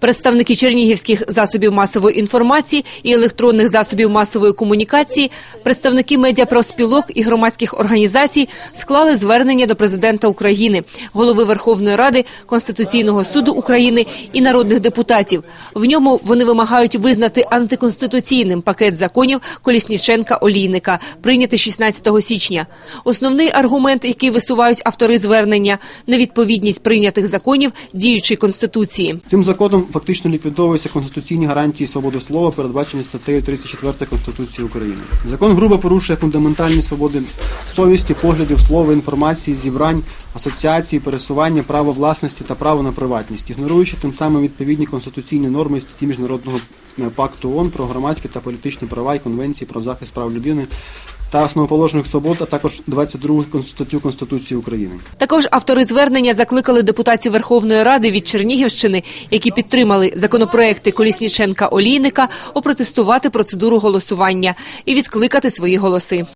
Представники чернігівських засобів масової інформації і електронних засобів масової комунікації, представники медіапроспілок і громадських організацій склали звернення до президента України, голови Верховної Ради, Конституційного суду України і народних депутатів. В ньому вони вимагають визнати антиконституційним пакет законів Колісніченка Олійника, прийнятий 16 січня. Основний аргумент, який висувають автори звернення – невідповідність прийнятих законів діючій конституції. Цим законом фактично ліквідовуються конституційні гарантії свободи слова, передбачені статтею 34 Конституції України. Закон грубо порушує фундаментальні свободи совісті, поглядів, слова, інформації, зібрань, асоціації, пересування, право власності та право на приватність, ігноруючи тим самим відповідні конституційні норми статті міжнародного е, пакту ООН про громадські та політичні права і конвенції про захист прав людини та основоположних свобод, а також 22 статтю Конституції України. Також автори звернення закликали депутатів Верховної Ради від Чернігівщини, які підтримали законопроекти Колісніченка Олійника, опротестувати процедуру голосування і відкликати свої голоси.